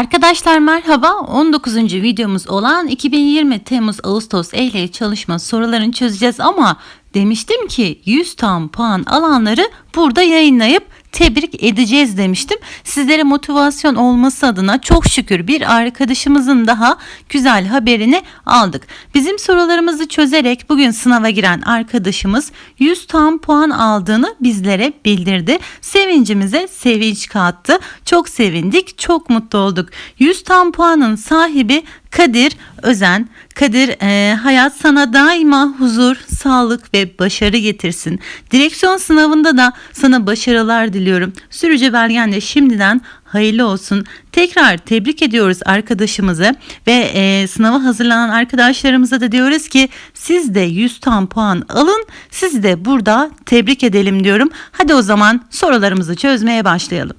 Arkadaşlar merhaba. 19. videomuz olan 2020 Temmuz Ağustos ehliyet çalışma sorularını çözeceğiz ama demiştim ki 100 tam puan alanları burada yayınlayıp tebrik edeceğiz demiştim. Sizlere motivasyon olması adına çok şükür bir arkadaşımızın daha güzel haberini aldık. Bizim sorularımızı çözerek bugün sınava giren arkadaşımız 100 tam puan aldığını bizlere bildirdi. Sevincimize sevinç kattı. Çok sevindik, çok mutlu olduk. 100 tam puanın sahibi Kadir Özen. Kadir e, hayat sana daima huzur, sağlık ve başarı getirsin. Direksiyon sınavında da sana başarılar diliyorum. Sürücü belgen de şimdiden hayırlı olsun. Tekrar tebrik ediyoruz arkadaşımızı ve e, sınava hazırlanan arkadaşlarımıza da diyoruz ki siz de 100 tam puan alın. Sizi de burada tebrik edelim diyorum. Hadi o zaman sorularımızı çözmeye başlayalım.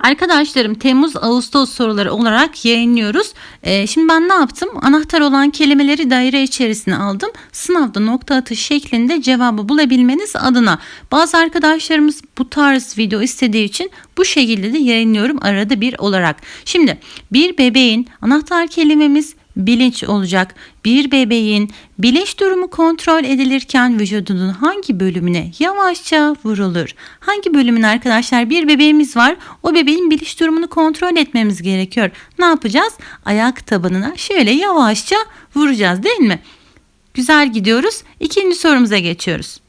Arkadaşlarım Temmuz Ağustos soruları olarak yayınlıyoruz. Ee, şimdi ben ne yaptım? Anahtar olan kelimeleri daire içerisine aldım. Sınavda nokta atış şeklinde cevabı bulabilmeniz adına. Bazı arkadaşlarımız bu tarz video istediği için bu şekilde de yayınlıyorum arada bir olarak. Şimdi bir bebeğin anahtar kelimemiz bilinç olacak. Bir bebeğin bilinç durumu kontrol edilirken vücudunun hangi bölümüne yavaşça vurulur? Hangi bölümün arkadaşlar bir bebeğimiz var. O bebeğin bilinç durumunu kontrol etmemiz gerekiyor. Ne yapacağız? Ayak tabanına şöyle yavaşça vuracağız değil mi? Güzel gidiyoruz. İkinci sorumuza geçiyoruz.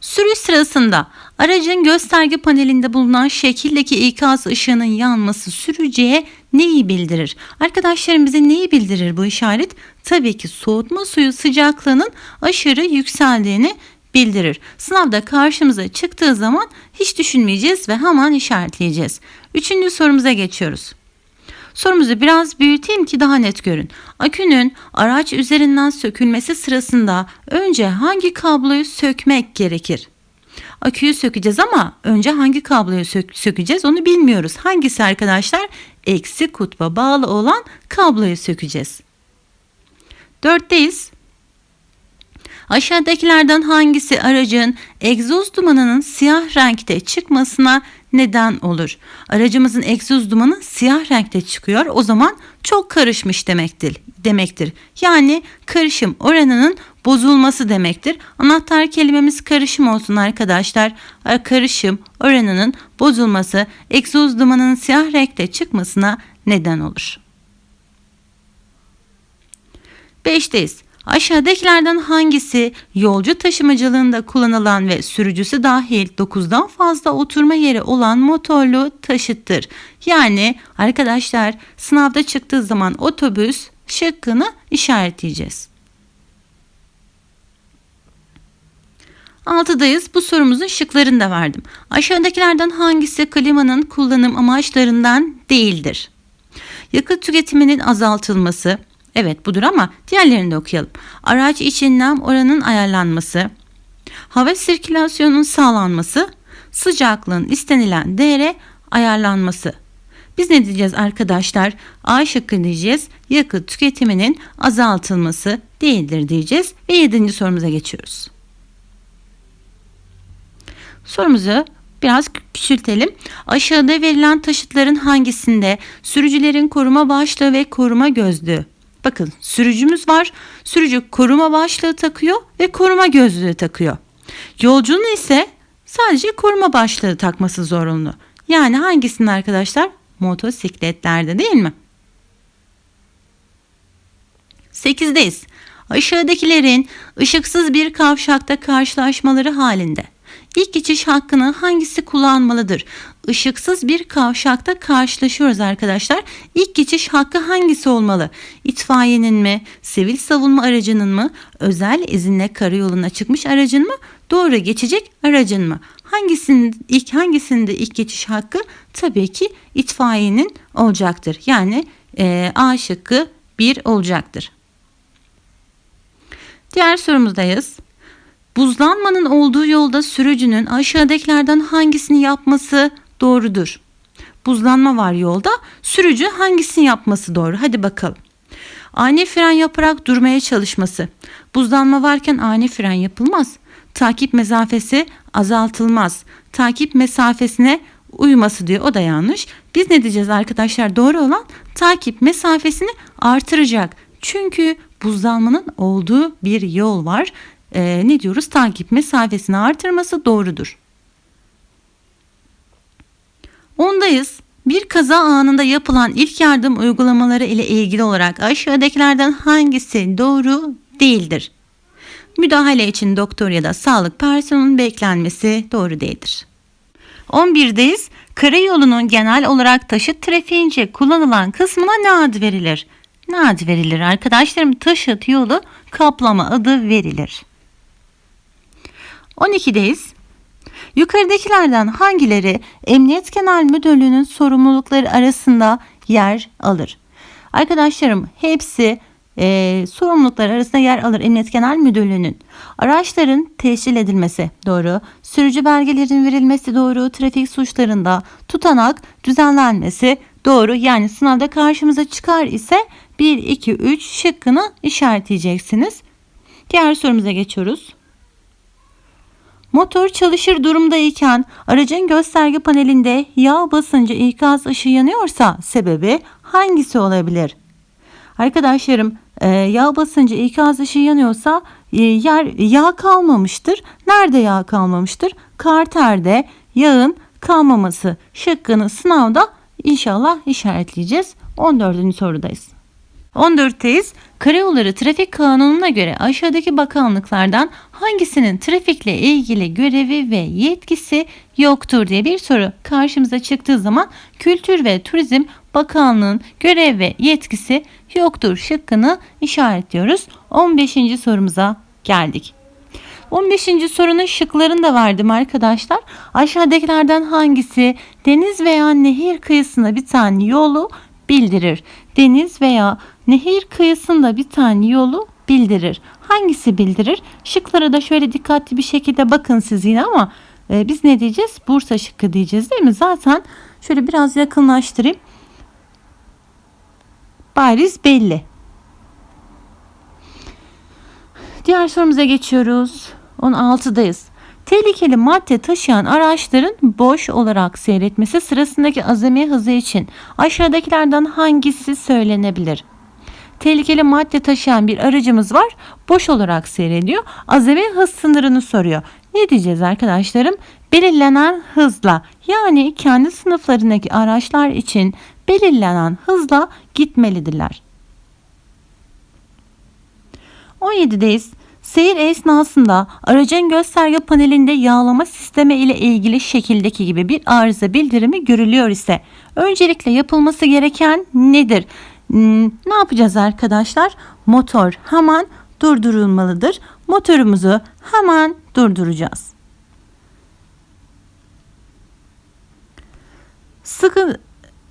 Sürüş sırasında aracın gösterge panelinde bulunan şekildeki ikaz ışığının yanması sürücüye neyi bildirir? Arkadaşlarım bize neyi bildirir bu işaret? Tabii ki soğutma suyu sıcaklığının aşırı yükseldiğini bildirir. Sınavda karşımıza çıktığı zaman hiç düşünmeyeceğiz ve hemen işaretleyeceğiz. Üçüncü sorumuza geçiyoruz. Sorumuzu biraz büyüteyim ki daha net görün. Akünün araç üzerinden sökülmesi sırasında önce hangi kabloyu sökmek gerekir? Aküyü sökeceğiz ama önce hangi kabloyu sök sökeceğiz onu bilmiyoruz. Hangisi arkadaşlar? Eksi kutba bağlı olan kabloyu sökeceğiz. Dörtteyiz. Aşağıdakilerden hangisi aracın egzoz dumanının siyah renkte çıkmasına neden olur? Aracımızın egzoz dumanı siyah renkte çıkıyor. O zaman çok karışmış demektir. demektir. Yani karışım oranının bozulması demektir. Anahtar kelimemiz karışım olsun arkadaşlar. Karışım oranının bozulması egzoz dumanının siyah renkte çıkmasına neden olur. Beşteyiz. Aşağıdakilerden hangisi yolcu taşımacılığında kullanılan ve sürücüsü dahil 9'dan fazla oturma yeri olan motorlu taşıttır? Yani arkadaşlar sınavda çıktığı zaman otobüs şıkkını işaretleyeceğiz. Altıdayız. Bu sorumuzun şıklarını da verdim. Aşağıdakilerden hangisi klimanın kullanım amaçlarından değildir? Yakıt tüketiminin azaltılması, Evet budur ama diğerlerini de okuyalım. Araç için nem oranın ayarlanması, hava sirkülasyonunun sağlanması, sıcaklığın istenilen değere ayarlanması. Biz ne diyeceğiz arkadaşlar? A şıkkı diyeceğiz. Yakıt tüketiminin azaltılması değildir diyeceğiz. Ve yedinci sorumuza geçiyoruz. Sorumuzu biraz küçültelim. Aşağıda verilen taşıtların hangisinde sürücülerin koruma başlığı ve koruma gözlüğü Bakın sürücümüz var. Sürücü koruma başlığı takıyor ve koruma gözlüğü takıyor. Yolcunun ise sadece koruma başlığı takması zorunlu. Yani hangisinin arkadaşlar? Motosikletlerde değil mi? 8'deyiz. Aşağıdakilerin ışıksız bir kavşakta karşılaşmaları halinde İlk geçiş hakkını hangisi kullanmalıdır? Işıksız bir kavşakta karşılaşıyoruz arkadaşlar. İlk geçiş hakkı hangisi olmalı? İtfaiyenin mi, sivil savunma aracının mı, özel izinle karayoluna çıkmış aracın mı, doğru geçecek aracın mı? Hangisinin ilk hangisinde ilk geçiş hakkı? Tabii ki itfaiyenin olacaktır. Yani e, A şıkkı 1 olacaktır. Diğer sorumuzdayız. Buzlanmanın olduğu yolda sürücünün aşağıdakilerden hangisini yapması doğrudur? Buzlanma var yolda. Sürücü hangisini yapması doğru? Hadi bakalım. Ani fren yaparak durmaya çalışması. Buzlanma varken ani fren yapılmaz. Takip mesafesi azaltılmaz. Takip mesafesine uyuması diyor. O da yanlış. Biz ne diyeceğiz arkadaşlar? Doğru olan takip mesafesini artıracak. Çünkü buzlanmanın olduğu bir yol var. Ee, ne diyoruz? Takip mesafesini artırması doğrudur. Ondayız. Bir kaza anında yapılan ilk yardım uygulamaları ile ilgili olarak aşağıdakilerden hangisi doğru değildir? Müdahale için doktor ya da sağlık personelinin beklenmesi doğru değildir. 11'deyiz. Karayolunun genel olarak taşıt trafiğince kullanılan kısmına ne ad verilir? Ne ad verilir arkadaşlarım? Taşıt yolu kaplama adı verilir. 12'deyiz. Yukarıdakilerden hangileri Emniyet Genel Müdürlüğü'nün sorumlulukları arasında yer alır? Arkadaşlarım hepsi e, sorumluluklar arasında yer alır Emniyet Genel Müdürlüğü'nün. Araçların teşkil edilmesi doğru, sürücü belgelerin verilmesi doğru, trafik suçlarında tutanak düzenlenmesi doğru. Yani sınavda karşımıza çıkar ise 1, 2, 3 şıkkını işaretleyeceksiniz. Diğer sorumuza geçiyoruz. Motor çalışır durumdayken aracın gösterge panelinde yağ basıncı ikaz ışığı yanıyorsa sebebi hangisi olabilir? Arkadaşlarım e, yağ basıncı ikaz ışığı yanıyorsa e, yer yağ kalmamıştır. Nerede yağ kalmamıştır? Karterde yağın kalmaması şıkkını sınavda inşallah işaretleyeceğiz. 14. sorudayız. 14'teyiz. Karayolları Trafik Kanunu'na göre aşağıdaki bakanlıklardan hangisinin trafikle ilgili görevi ve yetkisi yoktur diye bir soru karşımıza çıktığı zaman Kültür ve Turizm Bakanlığı'nın görev ve yetkisi yoktur şıkkını işaretliyoruz. 15. sorumuza geldik. 15. sorunun şıklarını da verdim arkadaşlar. Aşağıdakilerden hangisi deniz veya nehir kıyısına biten yolu bildirir? Deniz veya nehir kıyısında biten yolu bildirir. Hangisi bildirir? Şıklara da şöyle dikkatli bir şekilde bakın siz yine ama e, biz ne diyeceğiz? Bursa şıkkı diyeceğiz değil mi? Zaten şöyle biraz yakınlaştırayım. Bariz belli. Diğer sorumuza geçiyoruz. 16'dayız. Tehlikeli madde taşıyan araçların boş olarak seyretmesi sırasındaki azami hızı için aşağıdakilerden hangisi söylenebilir? Tehlikeli madde taşıyan bir aracımız var. Boş olarak seyrediyor. Azami hız sınırını soruyor. Ne diyeceğiz arkadaşlarım? Belirlenen hızla yani kendi sınıflarındaki araçlar için belirlenen hızla gitmelidirler. 17'deyiz. Seyir esnasında aracın gösterge panelinde yağlama sistemi ile ilgili şekildeki gibi bir arıza bildirimi görülüyor ise öncelikle yapılması gereken nedir? Hmm, ne yapacağız arkadaşlar? Motor hemen durdurulmalıdır. Motorumuzu hemen durduracağız. Sıkı,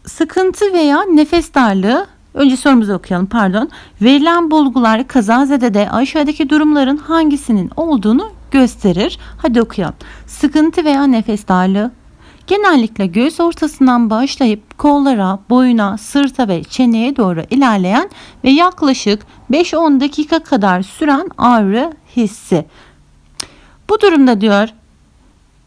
sıkıntı veya nefes darlığı Önce sorumuzu okuyalım pardon. Verilen bulgular kazazedede aşağıdaki durumların hangisinin olduğunu gösterir. Hadi okuyalım. Sıkıntı veya nefes darlığı. Genellikle göğüs ortasından başlayıp kollara, boyuna, sırta ve çeneye doğru ilerleyen ve yaklaşık 5-10 dakika kadar süren ağrı hissi. Bu durumda diyor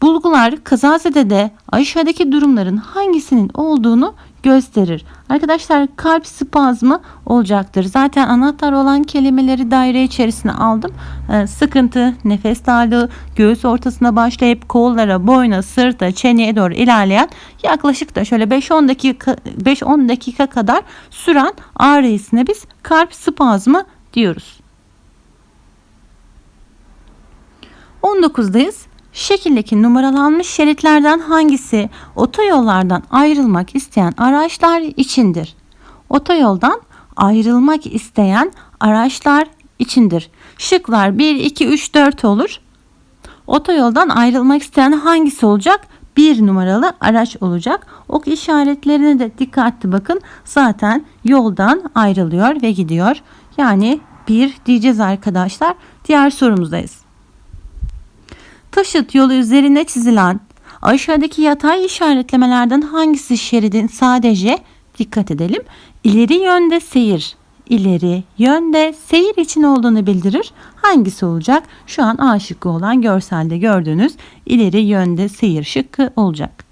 bulgular kazazedede aşağıdaki durumların hangisinin olduğunu gösterir. Arkadaşlar kalp spazmı olacaktır. Zaten anahtar olan kelimeleri daire içerisine aldım. Ee, sıkıntı, nefes darlığı, göğüs ortasına başlayıp kollara, boyna, sırta, çeneye doğru ilerleyen yaklaşık da şöyle 5-10 dakika 5-10 dakika kadar süren ağrı hissine biz kalp spazmı diyoruz. 19'dayız. Şekildeki numaralanmış şeritlerden hangisi otoyollardan ayrılmak isteyen araçlar içindir? Otoyoldan ayrılmak isteyen araçlar içindir. Şıklar 1, 2, 3, 4 olur. Otoyoldan ayrılmak isteyen hangisi olacak? Bir numaralı araç olacak. Ok işaretlerine de dikkatli bakın. Zaten yoldan ayrılıyor ve gidiyor. Yani bir diyeceğiz arkadaşlar. Diğer sorumuzdayız. Taşıt yolu üzerine çizilen aşağıdaki yatay işaretlemelerden hangisi şeridin sadece dikkat edelim ileri yönde seyir ileri yönde seyir için olduğunu bildirir. Hangisi olacak? Şu an A şıkkı olan görselde gördüğünüz ileri yönde seyir şıkkı olacak.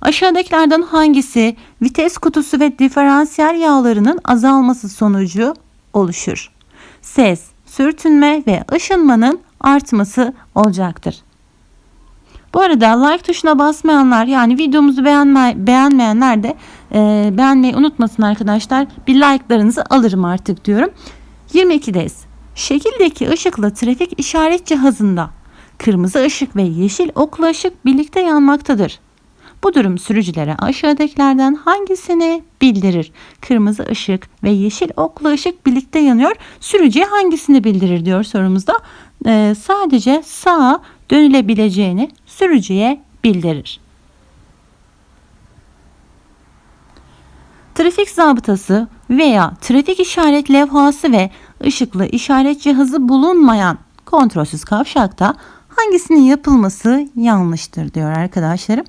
Aşağıdakilerden hangisi vites kutusu ve diferansiyel yağlarının azalması sonucu oluşur? Ses, sürtünme ve ışınmanın artması olacaktır. Bu arada like tuşuna basmayanlar yani videomuzu beğenme, beğenmeyenler de e, beğenmeyi unutmasın arkadaşlar. Bir like'larınızı alırım artık diyorum. 22'deyiz. Şekildeki ışıkla trafik işaret cihazında kırmızı ışık ve yeşil oklu ışık birlikte yanmaktadır. Bu durum sürücülere aşağıdakilerden hangisini bildirir? Kırmızı ışık ve yeşil oklu ışık birlikte yanıyor. Sürücüye hangisini bildirir diyor sorumuzda. Ee, sadece sağa dönülebileceğini sürücüye bildirir. Trafik zabıtası veya trafik işaret levhası ve ışıklı işaret cihazı bulunmayan kontrolsüz kavşakta hangisinin yapılması yanlıştır diyor arkadaşlarım.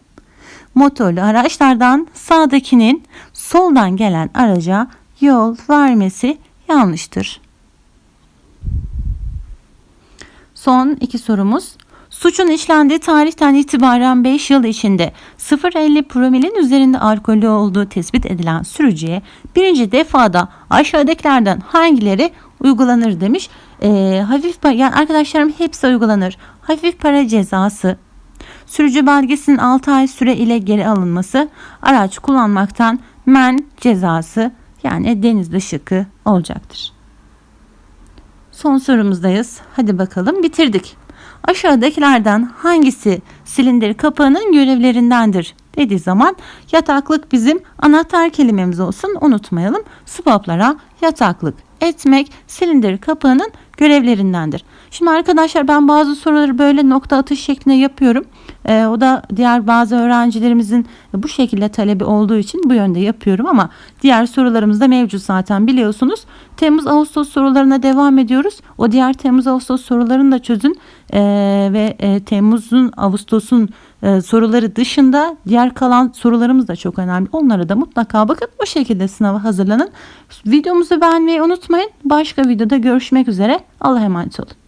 Motorlu araçlardan sağdakinin soldan gelen araca yol vermesi yanlıştır. Son iki sorumuz. Suçun işlendiği tarihten itibaren 5 yıl içinde 0.50 promilin üzerinde alkolü olduğu tespit edilen sürücüye birinci defada aşağıdakilerden hangileri uygulanır demiş. Ee, hafif yani arkadaşlarım hepsi uygulanır. Hafif para cezası, sürücü belgesinin 6 ay süre ile geri alınması, araç kullanmaktan men cezası yani denizde şıkkı olacaktır. Son sorumuzdayız. Hadi bakalım bitirdik. Aşağıdakilerden hangisi silindir kapağının görevlerindendir dediği zaman yataklık bizim anahtar kelimemiz olsun unutmayalım. Swaplara yataklık etmek silindir kapağının görevlerindendir. Şimdi arkadaşlar ben bazı soruları böyle nokta atış şeklinde yapıyorum. Ee, o da diğer bazı öğrencilerimizin bu şekilde talebi olduğu için bu yönde yapıyorum ama diğer sorularımız da mevcut zaten biliyorsunuz. Temmuz Ağustos sorularına devam ediyoruz. O diğer Temmuz Ağustos sorularını da çözün Ee, ve e, Temmuz'un Ağustos'un e, soruları dışında diğer kalan sorularımız da çok önemli. Onlara da mutlaka bakın bu şekilde sınava hazırlanın. Videomuzu beğenmeyi unutmayın. Başka videoda görüşmek üzere. Allah'a emanet olun.